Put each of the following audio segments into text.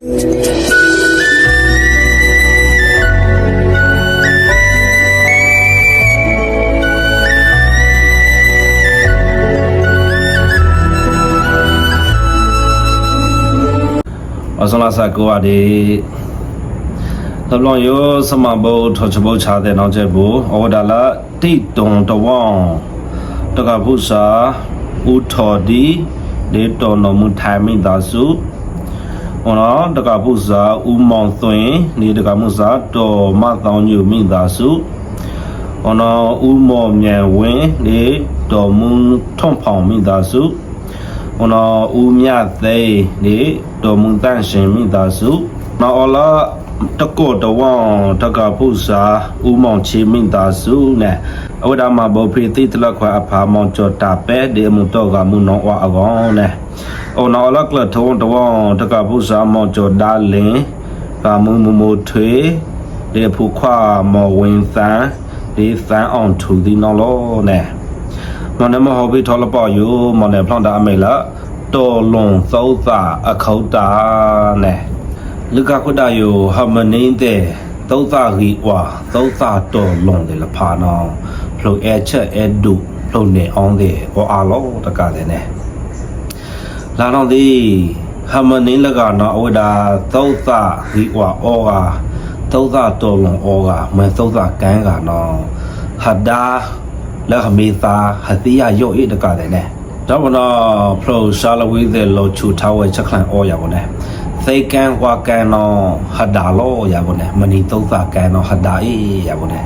အစလာစကောအဒီတဘလောင်ယောစမဘောထောချဘောချာတဲ့နောက်ချက်ဘူအဝဒါလာတိတုံတဝောင်းတကဖုစာဥထော်ဒီဒေတော်နမထိုင်မိသာစု ဟောနော်တကဖုစာဥမောင်သွင်းနေတကမှုစာတော်မတောင်းညူမိသာစုဟောနော်ဥမော်မြန်ဝင်းနေတော်မူထုံဖောင်မိသာစုဟောနော်ဦးမြသိန်းနေတော်မူတန့်ရှင်မိသားစုနော်အလာတကောတဝံတကပုစာဦးမောင်ချေမိသားစုနဲ့ အဝဒမဘောဖိတိတလခွာအဖာမောင်ချောတာပဲဒီမှုတော့ကမှုနောဝအကောင်နဲ့အော်နော်အလကလထုံတဝံတကပုစာမောင်ချောဒါလင်ကမှုမမထွေဒီဖူခွာမော်ဝင်သန်ဒီသန်အောင်ထူဒီနော်လောနဲ့မနမဟောဘီထောလပေါ့ယူမနဖလန်တာအမေလာတော်လွန်သောသာအခေါတာနဲ့လူကခုဒယိုဟမနင်းတဲ့သောသာဂီဝါသောသာတော်လွန်တယ်လဖာနောဖ လုံအဲချက်အဲဒုလုံနေအောင်တဲ့အော်အာလောတကတဲ့နဲ့လာတော့ဒီဟမနင်းလကနာဝဒသုတ်သဒီဝအောကသုတ်သတော်လွန်အောကမသုတ်သကန်းကနော်ဟဒါလဟမေသာဟတိယယောဣတကတဲ့နဲ့တော့ဘနောဖလိုရှာလဝိသေလောချူထားဝဲချက်ခလန်အောရပါနဲ့သိကံဝါကံတော့ဟဒါလောရပါနဲ့မဏိသုတ်သကံတော့ဟဒါအေးရပါနဲ့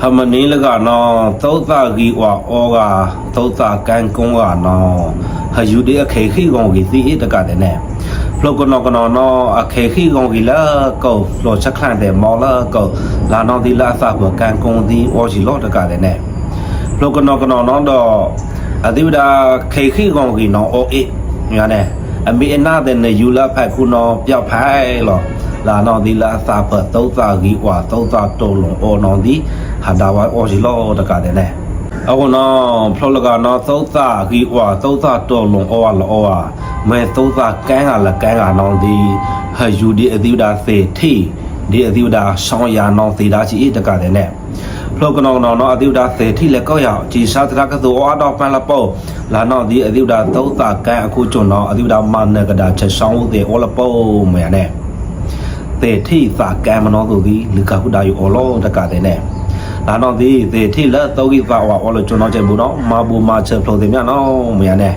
ဟမနီလကနောသုံးသာဂီဝါအောကသုံးသာကန်ကုန်းကနောဟယူဒီအခေခိကောင်ကြီးစီတကတဲ့နဲ့ဖလိုကနောကနောနောအခေခိကောင်ကြီးလာကောဖလိုချက်ခလန်တဲ့မော်လာကောလာနောဒီလာသဘကန်ကုန်းဒီအောစီလောတကတဲ့နဲ့လောကနောကနောနောတော့အတိဝဒခေခိကောင်ကြီးနောအိုအေညာနဲ့အမေအနာတဲ့နေယူလာဖက်ခုနောပြောက်ဖိုင်လောလာနောဒီလာသာဖတ်သုံးသာကြီးဝါသုံးသာတုံးလုံးအော်နောဒီ ဟာဒါဝါအော်စီလောတကတဲ့နဲ့အခုနောဖလောလကနောသုံးသာကြီးဝါသုံးသာတုံးလုံးအော်ဝါလောဝါမဲသုံးသာကန်းကလကန်းကနောဒီဟယူဒီအတိဝဒသေထိဒီအတိဝဒဆောင်းယာနောသေတာချီတကတဲ့နဲ့ဖလောကနောနောနောအတိဝဒသေထိလက်ကောက်ရအောင်ជីစာတရကသောအတော်ပန်လပေါလာနောဒီအတိဝဒသုံးတာကန်အခုကျွန်းနောအတိဝဒမနကဒါချက်ဆောင်ဦးတဲ့ဩလပေါမရနဲ့သေထိသာကံမနောသူဒီလူကဟုဒါယူဩလောတကတဲ့နဲ့ လာနောဒီသေထိလက်သောကိသာဝဩလကျွန်းနောချက်ဘူးနောမာဘူမာချက်ဖလောတဲ့မြနောမရနဲ့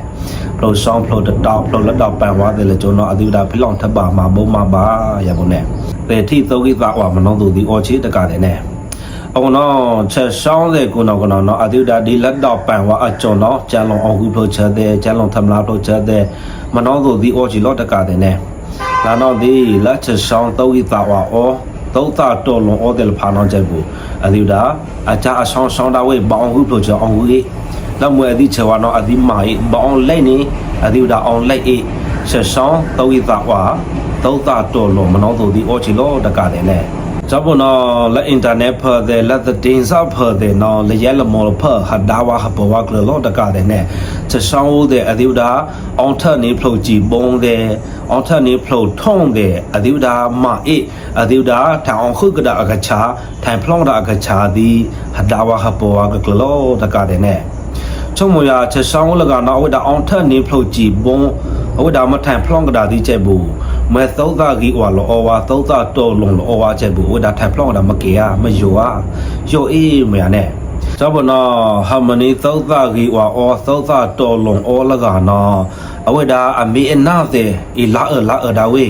ဖလောဆောင်ဖလောတတောက်ဖလောလက်တော့ပန်ဝါတဲ့လေကျွန်းနောအတိဝဒဖိလောင်ထပ်ပါမှာဘုံမှာပါရပါနဲ့သေထိသောကိသာဝမနောသူဒီဩချေတကတဲ့နဲ့အောင်တော့ချက်ဆောင်တဲ့ကုနောကနောနော်အတူဒါဒီလက်တော့ပန်ဝါအကျော်နော်ကျန်လုံအောင်ခုဖလို့ချက်တဲ့ကျန်လုံထမလားဖလို့ချက်တဲ့မနောတို့ဒီအောချီလော့တကတဲ့နဲ့လာတော့ဒီလက်ချက်ဆောင်တော့ဤတာဝါအောသုံးတာတော်လုံအောတယ်ဖာနောချက်ဘူး အတူဒါအချာအဆောင်ဆောင်တာဝေးဘောင်ခုဖလို့ချက်အောင်ခုကြီးလက်မွေအဒီချေဝါနော်အဒီမာဤဘောင်လိုက်နေအတူဒါအောင်လိုက်အေးချက်ဆောင်တော့ဤတာဝါသုံးတာတော်လုံမနောတို့ဒီအောချီလော့တကတဲ့နဲ့ ကြောင့်နော်လက်အင်တာနက်ဖာတဲ့လက်တင်စာဖာတဲ့နော်လက်ရလမော်ဖာဟာဒါဝါဟပဝါကလောတကတဲ့နဲ့ချဆောင်ဦးတဲ့အဒီဝဒါအောင်ထနေဖလို့ကြည်ပုံတဲ့အောင်ထနေဖလို့ထုံးတဲ့အဒီဝဒါမအေးအဒီဝဒါထောင်ခုကဒါအကချာထိုင်ဖလောင်းဒါအကချာဒီဟာဒါဝါဟပဝါကလောတကတဲ့နဲ့ ချုံမရချက်ဆောင်လကနော်ဝဒါအောင်ထနေဖလို့ကြည်ပုံဝဒါမထိုင်ဖလောင်းကဒါဒီချက်ဘူးမဲသောတာကြီးဝါလောဝါသောတာတော်လုံးလောဝါချက်ဘူးဝဒါထိုင်ဖလောင်းတာမကေရမယောอ่ะယောအေးမရနဲ့သောဘနောဟမနီသောတာကြီးဝါအောသောတာတော်လုံးအောလကနောအဝဒါအမီအနာတဲ့ဤလာအလာအဒါဝေ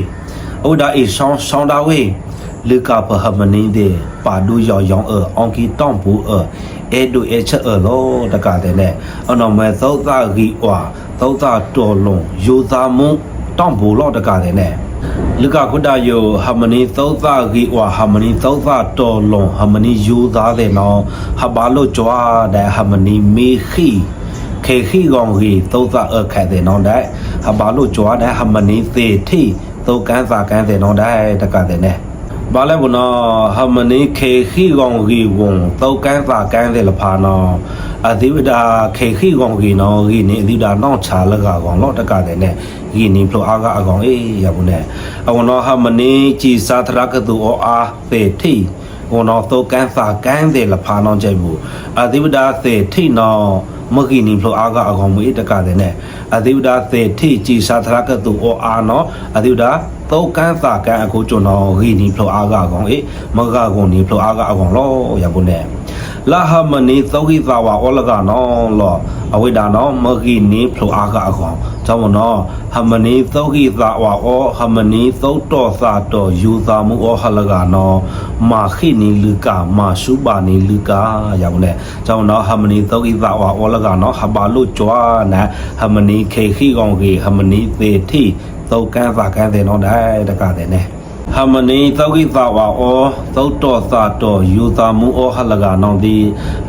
အဝဒါဤဆောင်းဆောင်းဒါဝေလူကပဟမနီတဲ့ပါဒူယောယောင်အအောင်ကီတောင်းဘူးအ အဲဒူအဲချက်အလောတကတဲ့နဲ့အနော်မဲသောတာကြီးဝါသောတာတော်လုံးယောသာမုံတောင်းဘူးလောတကတဲ့နဲ့လူကခုဒယောဟမနီသောသဂီဝါဟမနီသောသတော်လွန်ဟမနီယူသားတဲ့နော်ဟဘာလို့ကြွားတဲ့ဟမနီမေခီခေခီကောင်ကြီးသောသအခက်တဲ့နော်တဲ့ဟဘာလို့ကြွားတဲ့ဟမနီသေထိသောကန်းစာကန်းတဲ့နော်တဲ့တကတဲ့နဲ့ ဘာလဲဘနောဟမနီခေခိကောင်ဂီဝုံတောကန်းပါကန်းတယ်လဖာနောအသီဝဒခေခိကောင်ဂီနောဂီနေအသီဝဒနောက်ချာလကကောင်လောတကတဲ့နဲ့ဂီနီဖလိုအားကအကောင်အေးရဘူးနဲ့အဝနောဟမနီကြည်စာထရကတူအောအားသေထိဝနောတောကန်းပါကန်းတယ်လဖာနောကျိုက်ဘူးအသီဝဒသေထိနောမဂီနီဖလိုအားကအကောင်မွေးတကတဲ့နဲ့အသီဝဒသေထိကြည်စာထရကတူအောအားနောအသီဝဒ သောကန်းသာကန်အခုကျွန်တော်ဂီနီဖလိုအားကကောင်အေမကကုံနီဖလိုအားကအကောင်လောရပုန်နဲ့လာဟမနီသောဂီသာဝါအောလကနောလောအဝိဒါနောမဂီနီဖလိုအားကအကောင်ကြောင့်မနောဟမနီသောဂီသာဝါအောဟမနီသောတော်သာတော်ယူသာမှုအောဟလကနောမာခိနီလူကမာရှုပါနီလူကရပုန်နဲ့ကြောင့်မနောဟမနီသောဂီသာဝါအောလကနောဟဘာလုကြွားနာဟမနီခေခိကောင်ဂီဟမနီသေတိ သောကန်းသာကန်းတဲ့နော်တဲ့တကတဲ့နဲ့ ဟမနီသောကိသဝါဩသောတော်သာတော်ယူသာမှုဩဟလကနောင်ဒီ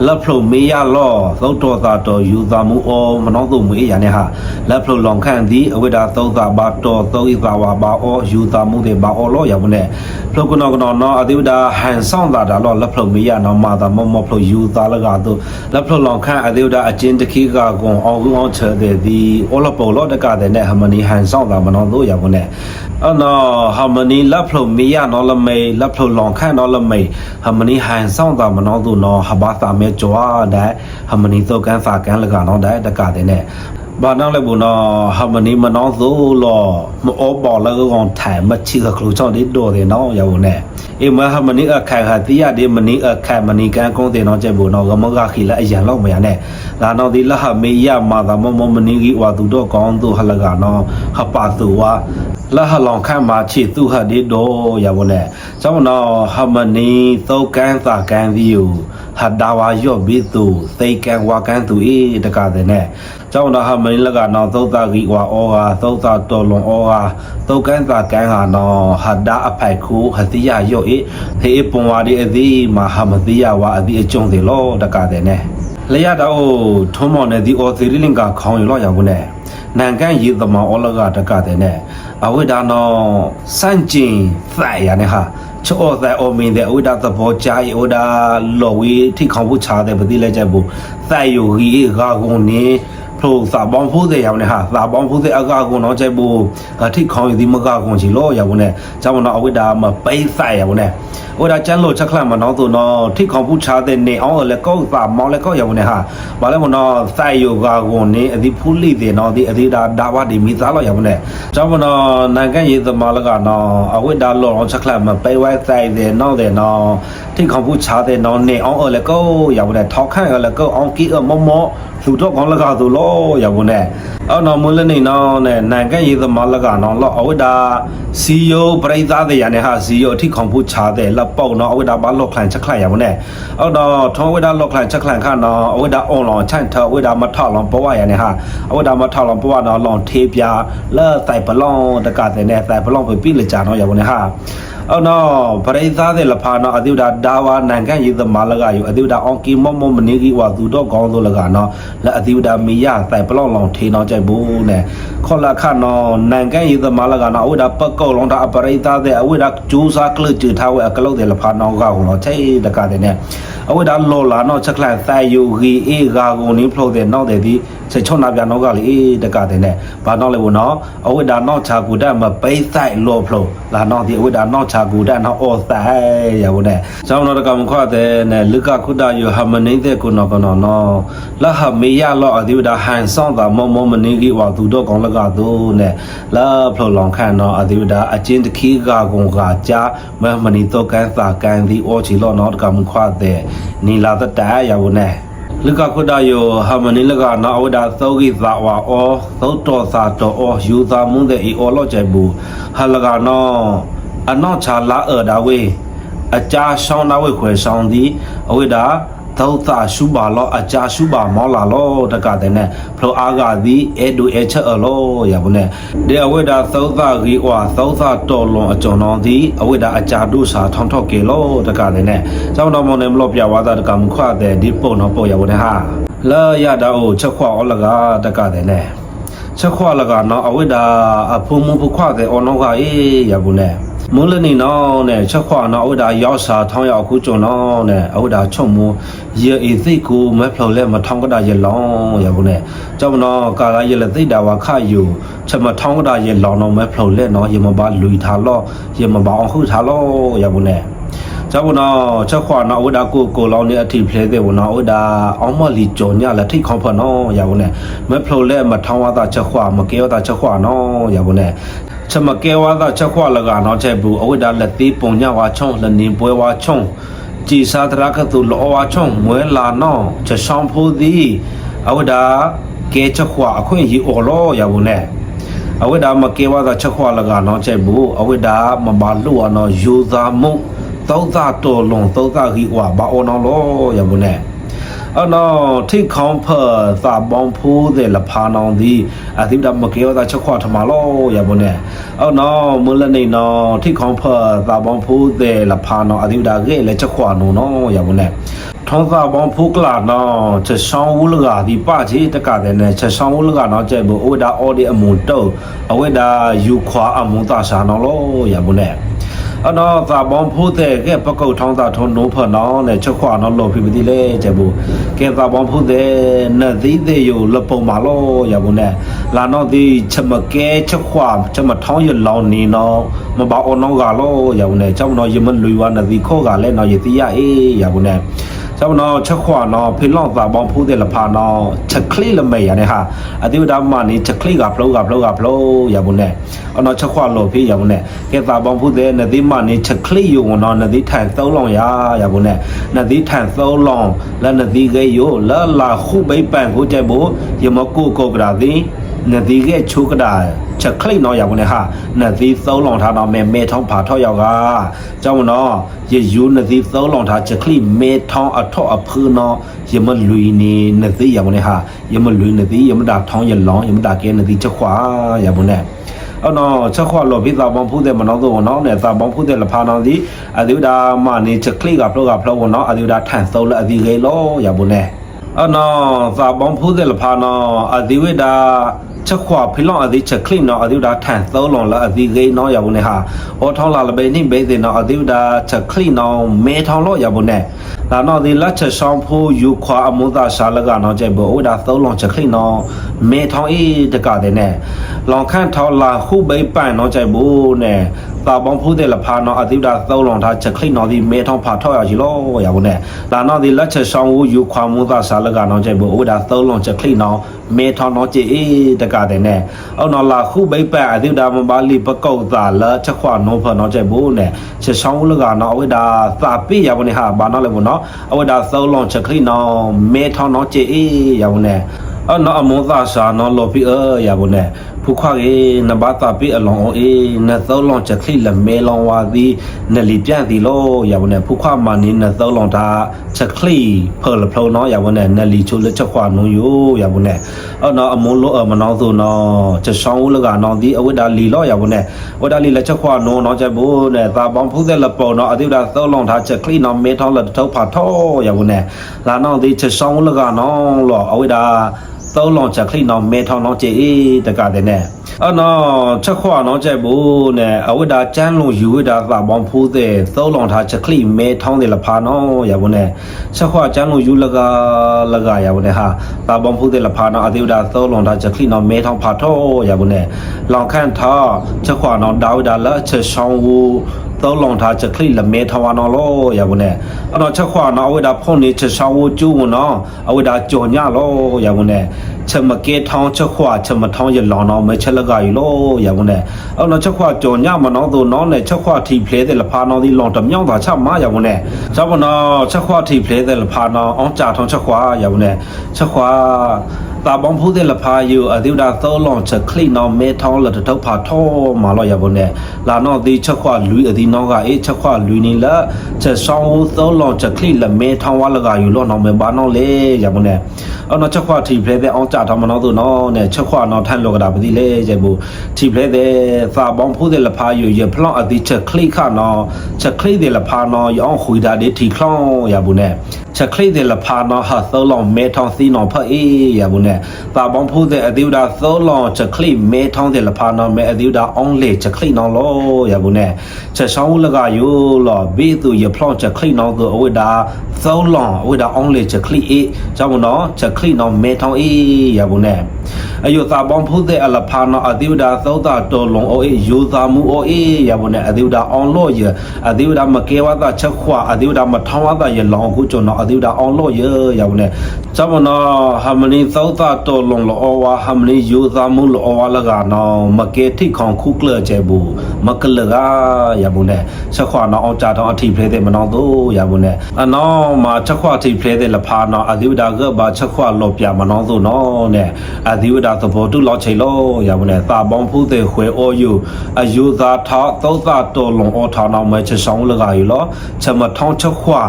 လက်ဖလို့မေးရလောသောတော်သာတော်ယူသာမှုဩမနောသူမွေးရနဲ့ဟာလက်ဖလို့လောင်ခန့်သည်အဝိဒါသောသာဘာတော်သောကိသဝါဘာဩယူသာမှုတဲ့ဘာဩလောရမနဲ့ဖလို့ကနောကနောနောအတိဝဒဟန်ဆောင်တာဒါလောလက်ဖလို့မေးရနောမာသာမောမောဖလို့ယူသာလကတို့လက်ဖလို့လောင်ခန့်အတိဝဒအချင်းတခိကကွန်အောင်ကူအောင်ချဲတဲ့ဒီဩလပေါ်လောတကတဲ့နဲ့ဟမနီဟန်ဆောင်တာမနောသူရမနဲ့အနော်ဟမနီလက်ဖလို့မေးရနော်လမေလက်ဖလို့လောင်ခန့်နော်လမေဟမနီဟန်ဆောင်တာမနောသူနော်ဟဘာသာမဲကြွားတဲ့ဟမနီသောကန်စာကန်လကနော်တဲ့တကတဲ့နဲ့ဘာနောက်လဲဘုနော်ဟာမနီမနောသို့လောမအောပေါ်လာကောင်ထိုင်မချီကကလူချောင်းဒီတော့တယ်နော်ရဘူးနဲ့အေမဟာမနီအခါခါတိရဒီမနီအခါမနီကန်ကုန်းတယ်နော်ကျက်ဘုနော်ကမကခီလာအရန်လောက်မရနဲ့ဒါနော်ဒီလဟမေယမာသာမမမနီကြီးဝါသူတော့ကောင်းသူဟလကနော်ဟပါသူဝါ လာဟလောင်ခန့်မာချီသူဟာဒီတော့ရဘူးနဲ့ကျောင်းနော်ဟာမနီသောကန်သာကန်ဒီယဟာဒါဝါယော့ဘီသူသိကန်ဝါကန်သူအေးတကတဲ့နဲ့ကျောင်းတော်ဟာမင်းလကနောသုတ်တာဂီဝါဩဟာသုတ်တာတော်လွန်ဩဟာသုတ်ကန်တာကန်ဟာနောဟာဒါအဖိုက်ခုဟတိယယော့အေဟေပွန်ဝါဒီအသီမဟာမတိယဝါအသီအကျုံတယ်လောတကတဲ့နဲ့လျရတော့ထုံးမော်နဲ့ဒီအော်သီရီလင်ကခေါင်းရလောရောက်ဘူးနဲ့နန်ကန်ရေသမောဩလကတကတဲ့နဲ့ အဝိဒါနောစန့်ကျင်သက်ရနဲ့ဟာချောတဲ့အိုမင်းတဲ့အဝိဒါသဘောချာယဝိဒါလော်ဝေးထိခေါဖို့ချာတဲ့ပတိလဲချက်ဘူးသက်ယူဟီဂါကုန်နေ ဖလို့စာပေါင်းဖို့တဲ့ရောင်နဲ့ဟာစာပေါင်းဖို့တဲ့အကာကွန်တော့ကျိုက်ဖို့ထိခေါင်းရည်ဒီမကကွန်ချီလို့ရဘူးနဲ့ကျောင်းတော့အဝိဒါမပိဆိုင်ရဘူးနဲ့ဝိဒါကျန်းလို့ချက်ခလမနော်သူတော့ထိခေါင်းဖို့ချတဲ့နေအောင်လည်းကောက်စာမောင်းလည်းကောက်ရဘူးနဲ့ဟာဘာလဲမနော်စိုက်ယောဂကွန်နေအဒီဖူးလိတဲ့နော်ဒီအဒီဒါဒါဝဒီမိသားလို့ရဘူးနဲ့ကျောင်းတော့နိုင်ငံရေးသမားလကနော်အဝိဒါလို့အောင်ချက်ခလမပိဝိုက်ဆိုင်တဲ့နော်တဲ့နော်ထိခေါင်းဖို့ချတဲ့နော်နေအောင်လည်းကောက်ရဘူးနဲ့ထောက်ခန့်ရလည်းကောက်အောင်ကီအမောမောလူတော့ကောင်းလကားသူလောရဘူးနဲ့အော်နော်မွန်းလနေနော်နဲ့နိုင်ငံရေးသမားလကားနော်လောအဝိဒါစီယိုပရိသတ်တဲ့ရနဲ့ဟာစီယိုအထိခေါင်ဖို့ချာတဲ့လက်ပေါက်နော်အဝိဒါဘာလော့ခလန်ချက်ခလန်ရဘူးနဲ့အော်တော့ထုံးဝိဒါလော့ခလန်ချက်ခလန်ခါနော်အဝိဒါအွန်လောင်ချန်ထအဝိဒါမထောက်လောင်ပေါ်ဝရနဲ့ဟာအဝိဒါမထောက်လောင်ပေါ်ဝနော်လောင်ထေးပြလဲတိုင်ပလောင်တကတဲ့နဲ့တိုင်ပလောင်ပဲပြလကြနော်ရဘူးနဲ့ဟာ အော်နော်ပရိသတ်တဲ့လဖာနော်အတိဝဒါဒါဝနိုင်ငံရေးသမားလကယူအတိဝဒါအောင်ကီမောမောမနေကြီးဝါသူတော့ကောင်းလို့လကနော်လက်အတိဝဒမီယတိုင်ပလောင်လောင်ထေနောကြိုက်ဘူးနဲ့ခေါ်လာခနောနိုင်ငံရေးသမားလကနော်အဝိဒါပကောလောင်တာအပရိသတဲ့အဝိဒါဂျူးစားကလချူထားဝဲအကလုတ်တယ်လဖာနောကဟောချေတကတဲ့နဲ့အဝိဒါလောလာနော်ချက်ခလန်တိုင်ယူဂီအေဂါကုန်နီဖလို့တဲ့နောက်တဲ့ဒီ ချက်ချွန်နာပြနောကလေအေတကတဲ့နဲ့ဘာနောက်လဲဘနော်အဝိဒါနောက်ချာကူဒမပိဆိုင်လောဖလို့လာနောက်ဒီအဝိဒါနောက်ချာကူဒနောက်အော်ဆိုင်ရဘူးနဲ့ကျောင်းတော်တကမခွတဲ့နဲ့လူကခုဒယဟမနေတဲ့ကုနောကနောနော်လဟမေယလောအဒီဝဒဟန်ဆောင်တာမောမောမနေကြီးဝါသူတော့ကောင်းလကသူနဲ့လာဖလို့လောင်ခန့်နော်အဒီဝဒအချင်းတခီကကုံကကြာမမနီတော့ကန်သာကန်ဒီအောချီလောနော်တကမခွတဲ့နီလာတတရဘူးနဲ့ လကခုဒယောဟာမနီလကနာဝဒသောဂိသာဝါအောသောတောသာတောအောယူသာမွန်းတဲ့ဤအောလောကျဘူးဟာလကနောအနောချာလာအဒါဝေအကြာရှောင်းနာဝေခွေရှောင်းသည်အဝိဒါ သောသာရှုပါလောအကြာရှုပါမောလာလောတကတဲ့နဲ့ဖလိုအားကသည်အဲဒူအဲချက်အလောရဘူးနဲ့ဒီအဝိဒါသောသာဂီဝါသောသာတော်လွန်အကျွန်တော်သည်အဝိဒါအကြာဒုစာထောင်းထောက်ကေလောတကတဲ့နဲ့ကျောင်းတော်မောင်နေမလို့ပြဝါသာတကမခွတဲ့ဒီပုံတော့ပုံရဘူးနဲ့ဟာလာရတာအိုချက်ခွအောလကတကတဲ့နဲ့ချက်ခွလကနော်အဝိဒါအဖုံမဖခွတဲ့အောနောကအေးရဘူးနဲ့ မုလနေနောနဲ့ချက်ခွာနောဝဒရောက်စာထောင်းရောက်ခုကျွန်နောနဲ့အဝဒချုံမရေအေသိကိုမဖလော်လဲမထောင်းကတာရေလောင်းရဘူးနဲ့ကြောင့်နောကာကရေလက်သိတာဝခယူချက်မထောင်းကတာရေလောင်းနောမဖလော်လဲနောရေမပါလူထားလောရေမပါအောင်ခုထားလောရဘူးနဲ့ကြောင့်နောချက်ခွာနောဝဒကိုကိုလောင်းနေအထိဖလဲတဲ့ဝနောဝဒအောင်မလီကြော်ညလက်ထိခေါဖနောရဘူးနဲ့မဖလော်လဲမထောင်းဝတာချက်ခွာမကေဝတာချက်ခွာနောရဘူးနဲ့ ချမကဲဝါသာချက်ခွာလကနော်ချက်ဘူးအဝိဒါလက်သေးပုံညဝါချုံလနင်းပွဲဝါချုံကြည်စာတရကတူလောဝါချုံမွဲလာနော်ချက်ဆောင်ဖို့သည်အဝိဒါကဲချက်ခွာအခွင့်ရီအော်လောရဘူးနဲ့အဝိဒါမကဲဝါသာချက်ခွာလကနော်ချက်ဘူးအဝိဒါမဘာလူဝနော်ယူသာမုသောသာတော်လွန်သောသာဟိဝါဘာအော်နော်လောရဘူးနဲ့ အနော်ထိခေါင်းဖသာပေါင်းဖိုးတဲ့လဖာနောင်သည်အသီးတမကေယောတာချက်ခွာထမလောရပါနဲ့အနော်မလနေနော်ထိခေါင်းဖသာပေါင်းဖိုးတဲ့လဖာနောင်အသီးတကဲလေချက်ခွာနိုနော်ရပါနဲ့ထောင်းသာပေါင်းဖိုးကလာနော်ချက်ဆောင်ဝူလကဒီပချေတကတဲ့နဲ့ချက်ဆောင်ဝူလကနော်ကျဲဘူအိုဒါအော်ဒီအမွန်တော့အဝဲဒါယူခွာအမွန်တာရှာနော်လောရပါနဲ့ အနော်သာဘောင်းဖို့တဲ့ကဲပကုတ်ထောင်းသာထုံးနိုးဖနောင်းနဲ့ချက်ခွာနော်လို့ဖိပတိလေကျဘူးကဲသာဘောင်းဖို့တဲ့နတ်သီးတဲ့ယိုလပုံမာလို့ရဘူးနဲ့လာတော့ဒီချက်မကဲချက်ခွာချက်မထောင်းရလောင်းနေနော်မပါအောင်နော်ကလို့ရဘူးနဲ့ကျောင်းတော့ရမလွေဝါနသီခေါ်ကလည်းနော်ရတိရအေးရဘူးနဲ့ ကျောင်းတော့ချက်ခွာနော်ဖိလောင်းသာဘောင်းဖို့တဲ့လဖာနော်ချက်ကလေးလမေရနဲ့ဟာအတိဝဒမနီချက်ကလေးကဖလို့ကဖလို့ကဖလို့ရဘူးနဲ့အနော်ချက်ခွာလို့ဖိရဘူးနဲ့ကဲသာဘောင်းဖို့တဲ့နသီးမနီချက်ကလေးယုံနော်နသီးထိုင်သုံးလောင်ရရဘူးနဲ့နသီးထိုင်သုံးလောင်လက်နသီးကဲယိုလာလာခုပိပန်ကိုကြိုက်ဖို့ယမကုကောကရာသည် နသီးကဲချိုးကတာချက်ခလိနော်ရဘူးနဲ့ဟာနသီးသုံးလောင်ထားတော့မဲမဲထောင်းဖာထောက်ရောက်ကကြောင့်နော်ရယူနသီးသုံးလောင်ထားချက်ခလိမဲထောင်းအထောက်အဖူးနော်ယမလူနီနသီးရဘူးနဲ့ဟာယမလူနသီးယမတာထောင်းရလောင်းယမတာကဲနသီးချက်ခွာရဘူးနဲ့အော်နော်ချက်ခွာလို့ပြီးသားပေါင်းဖူးတဲ့မနောတော့နော်နဲ့သားပေါင်းဖူးတဲ့လဖာနောဒီအဒီဒါမနေချက်ကလိကဖလောကဖလောဝနော်အဒီဒါထန်သုံးလက်အဒီကေလောရဘူးနဲ့အော်နော်သားပေါင်းဖူးတဲ့လဖာနောအဒီဝိဒါ ချက်ခွာဖိလောအဒီချက်ကလိနော်အဒီဒါထန်သုံးလုံးလက်အဒီကေနော်ရဘူးနဲ့ဟာအော်ထောင်းလာလပဲနိဘေးတဲ့နော်အဒီဒါချက်ကလိနော်မဲထောင်းလို့ရဘူးနဲ့ဒါနော်ဒီလက်ချက်ဆောင်ဖို့ယူခွာအမှုသာရှာလကနော်ကျဲဘောဝိဒါသုံးလုံးချက်ကလိနော်မဲထောင်းအေးတကတဲ့နဲ့လောင်ခန့်ထောက်လာခုပိပန်တော့ကြိုက်ဘူးနဲ့ တာပေါင်းဖူးတဲ့လဖာနော်အတိဒါသုံးလောင်ထားချက်ခလိနော်ဒီမဲထောင်းဖာထောက်ရရှိလို့ရဘူးနဲ့လာနော်ဒီလက်ချက်ဆောင်ဝယူခွာမှုသာစားလကနော်ကြိုက်ဘူးအိုဒါသုံးလောင်ချက်ခလိနော်မဲထောင်းတော့ကြည်အေးတကတဲ့နဲ့အော်နော်လာခုပိပန်အတိဒါမပါလီပကောက်သာလာချက်ခွာနော်ဖာနော်ကြိုက်ဘူးနဲ့ချက်ဆောင်လကနော်အဝိဒါသာပိရဘူးနဲ့ဟာဘာနော်လဲဘူးနော်အဝိဒါသုံးလောင်ချက်ခလိနော်မဲထောင်းတော့ကြည်အေးရဘူးနဲ့ အနော်အမောသာစာနော်လော်ပီအရဘူးနဲ့ဖူခွာကေနဘာတာပီအလောင်းအေးနသောလောင်ချက်ခိလမဲလောင်ဝါသည်နလီပြန့်သည်လောရဘူးနဲ့ဖူခွာမနီနသောလောင်တာချက်ခိဖလဖလောနော်ရဘူးနဲ့နလီချိုလက်ချက်ခွာနုံယိုရဘူးနဲ့အနော်အမုံလောအမနောဆိုနော်ချက်ဆောင်ဦးလကနော်ဒီအဝိဒါလီလောရဘူးနဲ့ဝဒါလီလက်ချက်ခွာနုံနော်ချက်ဘူးနဲ့သာပေါင်းဖူးတဲ့လပေါ်နော်အတိဒါသောလောင်တာချက်ခိနော်မဲထောင်းလက်ထောက်ဖာထောရဘူးနဲ့လာနော်ဒီချက်ဆောင်ဦးလကနော်လောအဝိဒါ သုံးလောင်ချက်ခလိနောင်မဲထောင်းနောင်ကျေအေးတကတဲ့နဲ့ အနော်ချက်ခွာနောင်ကျက်ဘူးနဲ့အဝိဒါကျန်းလုံယူဝိဒါသာပေါင်းဖိုးတဲ့သုံးလောင်ထားချက်ခလိမဲထောင်းတယ်လဖာနောရဘူးနဲ့ချက်ခွာကျန်းလုံယူလကလကရဘူးနဲ့ဟာသာပေါင်းဖိုးတဲ့လဖာနောအတိဝိဒါသုံးလောင်ထားချက်ခလိနောင်မဲထောင်းဖာထောရဘူးနဲ့လောင်ခန့်ထားချက်ခွာနောင်ဒါဝိဒါလချက်ဆောင်ဝူသုံးလောင်ထားချက်ခလိလမဲထောင်းဝနောလောရဘူးနဲ့အနော်ချက်ခွာနောအဝိဒါဖုန်နေချက်ဆောင်ဝူကျူးဝနောအဝိဒါကြော်ညလောရဘူးနဲ့ ချက်မကဲထောင်းချက်ခွာချက်မထောင်းရလောင်တော့မချက်လကယူလို့ရဘူးနဲ့အော်နော်ချက်ခွာကြော်ညမနောသူနောနဲ့ချက်ခွာထီဖလဲတဲ့လဖာနောဒီလောင်တမြောင်းသာချမရဘူးနဲ့ချက်ဘနောချက်ခွာထီဖလဲတဲ့လဖာနောအောင်ကြထောင်းချက်ခွာရဘူးနဲ့ချက်ခွာတာဘောင်ဖူးတဲ့လဖာယူအဒီဒါသောလောင်ချက်ခလိနောမဲထောင်းလတထုပ်ဖာထောမာလို့ရဘူးနဲ့လာနောဒီချက်ခွာလူအဒီနောကအေးချက်ခွာလူနေလချက်ဆောင်ဝသောလောင်ချက်ခလိလမဲထောင်းဝါလကယူလို့နောမဲဘာနောလေရဘူးနဲ့အော်နော်ချက်ခွာထီဖလဲတဲ့အောင်ကြထောင်းမနောသူနောနဲ့ချက်ခွာနောထန်လောကတာပတိလေကျဘူးထီဖလဲတဲ့သာဘောင်ဖူးတဲ့လဖာယူရဖလော့အဒီချက်ခလိခနောချက်ခလိတဲ့လဖာနောရောင်းခွေတာဒီထီခလောင်းရဘူးနဲ့ချက်ခလိတဲ့လဖာနောဟာသောလောင်မဲထောင်းသီးနောဖတ်အေးရဘူးနဲ့နဲ့တာပေါင်းဖို့တဲ့အဒီဝဒါသောလောချက်ခလိမဲထောင်းတဲ့လဖာနော်မဲအဒီဝဒါအွန်လေချက်ခလိနော်လောရဘူးနဲ့ချက်ဆောင်လကယူလောဘေးသူရဖလောချက်ခလိနော်သူအဝဒါသောလောအဝဒါအွန်လေချက်ခလိအေကြောင့်မနော်ချက်ခလိနော်မဲထောင်းအေရဘူးနဲ့အယုတာပေါင်းဖို့တဲ့အလဖာနော်အဒီဝဒါသောတာတော်လုံးအိုအေယူသာမှုအိုအေရဘူးနဲ့အဒီဝဒါအွန်လို့ရအဒီဝဒါမကေဝတာချက်ခွာအဒီဝဒါမထောင်းဝတာရလောင်ခုကျွန်တော်အဒီဝဒါအွန်လို့ရရဘူးနဲ့ကြောင့်မနော်ဟာမနီသောတာတော်လုံးလောဝါဟာမနီယူသာမှုလောဝါလကနော်မကေထိခေါင်ခုကလကျဘူးမကလကရဘူးနဲ့ချက်ခွာနော်အောင်ကြတော့အထိဖလဲတဲ့မနောတို့ရဘူးနဲ့အနော်မှာချက်ခွာအထိဖလဲတဲ့လဖာနော်အဒီဝဒါကဘာချက်ခွာလောပြမနောတို့နော်နဲ့အဒီဝဒါသဘောတူလောက်ချိန်လို့ရဘူးနဲ့သာပေါင်းဖူးတဲ့ခွဲအောယူအယူသာထောက်သောတာတော်လုံးအောထောင်းအောင်မဲချက်ဆောင်လကယူလို့ချက်မထောင်းချက်ခွာ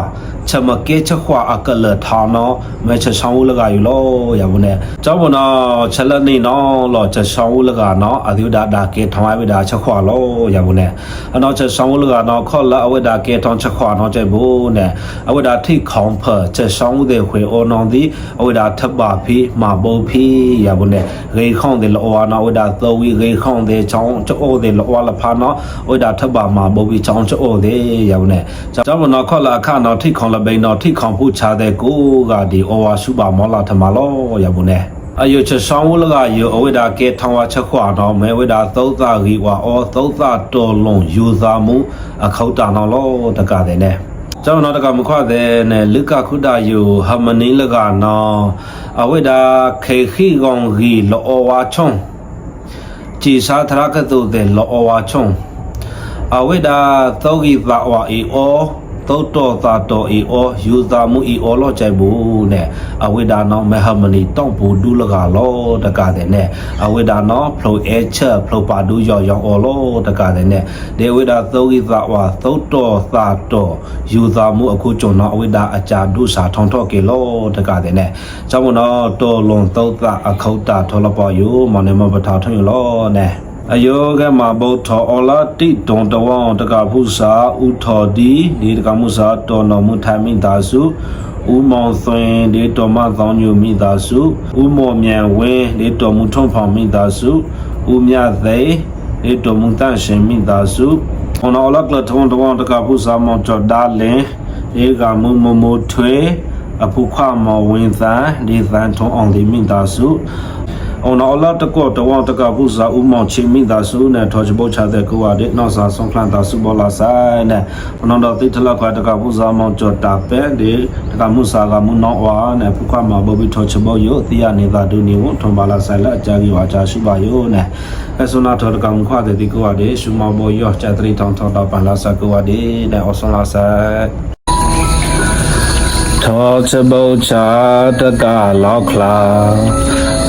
ချက်မကဲချက်ခွာအကလထောင်းနော်မဲချက်ဆောင်လကယူလို့ရဘူးနဲ့ကျောင်းမနော်ချက်လက်နေနော်လို့ချက်ဆောင်လကနော်အဒီဝဒါဒါကဲထောင်းဝိဒါချက်ခွာလို့ရဘူးနဲ့အနော်ချက်ဆောင်လကနော်ခေါ်လာအဝိဒါကဲထောင်းချက်ခွာနော်ကျဘူးနဲ့အဝိဒါထိခေါင်းဖချက်ဆောင်တဲ့ခွေအောနောင်ဒီအဝိဒါထပ်ပါဖီမာဘောဖီရဘူးနဲ့ရေခေါင်းတဲ့လောဝနာဝိဒါသောဝီရေခေါင်းတဲ့ချောင်းချိုးတဲ့လောဝလဖာနော်ဝိဒါထပ်ပါမာဘောဖီချောင်းချိုးတဲ့ရဘူးနဲ့ကျောင်းမနော်ခေါ်လာအခနော်ထိခေါင်းလပိန်နော်ထိခေါင်းဖူချတဲ့ကိုကဒီအောဝါရှုပါမောလာထမလောရဘူးနဲ့အယုချဆောင်ဝလကယောအဝိဒါကေထောင်ဝချက်ခွာတော့မဲဝိဒါသုသရီဝါအောသုသတော်လုံးယူသာမှုအခောက်တာနော်လောတကတဲ့နဲ့ကျောင်းတော်တကမခွတဲ့နဲ့လုကခုဒယောဟမနီလကနော်အဝိဒါခေခိကောင်ရီလောဝါချုံကြည်စာထရကတုတဲ့လောဝါချုံအဝိဒါသောဂိသဝါအေအော သုတ်တော်သာတော်အေအောယူသာမှုအေအောလောကြိုက်ဘူးနဲ့အဝိဒါနောမဟမနီတောက်ဘူးဒူးလကလောတကတဲ့နဲ့အဝိဒါနောဖလိုအဲချက်ဖလိုပါဒူးရောင်ရောင်အောလောတကတဲ့နဲ့ဒေဝိဒါသုတ်ဂိသဝါသုတ်တော်သာတော်ယူသာမှုအခုကျွန်တော်အဝိဒါအကြာဒုစာထုံတော့ကေလောတကတဲ့နဲ့ကျောင်းမနော်တော်လွန်သုတ်သအခောက်တာထောလပေါ်ယူမနေမပထာထွင်လောနဲ့ အယောကမဗုဒ္ဓောလာတိတုံတဝံတကဖုစာဥထောတိဒီတကမှုစာတော်တော်မူထိုင်မိသားစုဥမောင်သွင်ဒီတော်မသောင်းညူမိသားစုဥမောမြန်ဝင်းဒီတော်မူထုံဖောင်မိသားစုဥမြသိဒီတော်မူတန့်ရှင်မိသားစုဟောနောလကလထုံတဝံတကဖုစာမောကြောဒါလင်ဧကမုမမိုထွေအဖုခမောဝင်းသန်ဒီသန်ထုံအောင်ဒီမိသားစုအုံတော်လာတကောတဝတကပုဇာဥမောင်ချင်းမိသားစု နဲ့ထောချပုတ်ချတဲ့ကိုဝတဲ့နောက်စာဆုံးခလန်တာစုဘောလာဆိုင်နဲ့ဘနတော်တိထလခွာတကပုဇာမောင်ကြောတာပဲဒီတကမှုစာကမှုနောဝါနဲ့ဖုခွမှာဘဘီထောချပုတ်ယိုသိရနေတာဒုနေဝထွန်ပါလာဆိုင်လက်အကြကြီးဝါချရှိပါယိုနဲ့အဆုနာထောတကမှုခွာတဲ့ဒီကိုဝတဲ့ရှုမောဘောယောချတရီတောင်ထောတာပန်လာဆကိုဝတဲ့နဲ့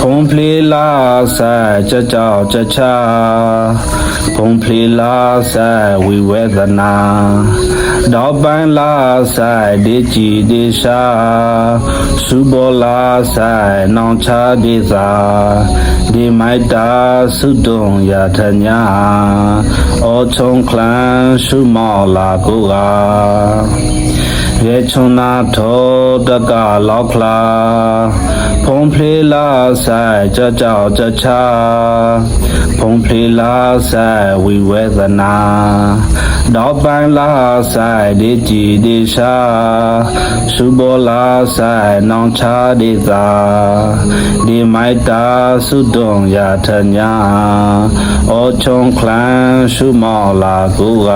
အဆွန်လာဆိုင်ထောချပုတ်ချတကလောက်ခလာဖုံဖလီလာဆိုင်ကြကြောက်ကြချာဖုံဖလီလာဆိုင်ဝိဝေဒနာဒေါပန်လာဆိုင်ဒီကြည်ဒီရှာစုဘောလာဆိုင်နောင်ချဒီသာဒီမိုက်တာစုတုံရထညာအောချုံခလန်စုမောလာကိုက ရေချုံနာထောတကလောက်ခလာဖုံဖလေလာဆိုင်ကြကြောက်ကြချာဖုံဖလေလာဆိုင်ဝိဝေဒနာတော့ပန်းလာဆိုင်ဒီကြည်ဒီရှာစုဘောလာဆိုင်နောင်ချဒီသာဒီမိုက်တာစုတုံရထညာအောချုံခလန်စုမောလာကူက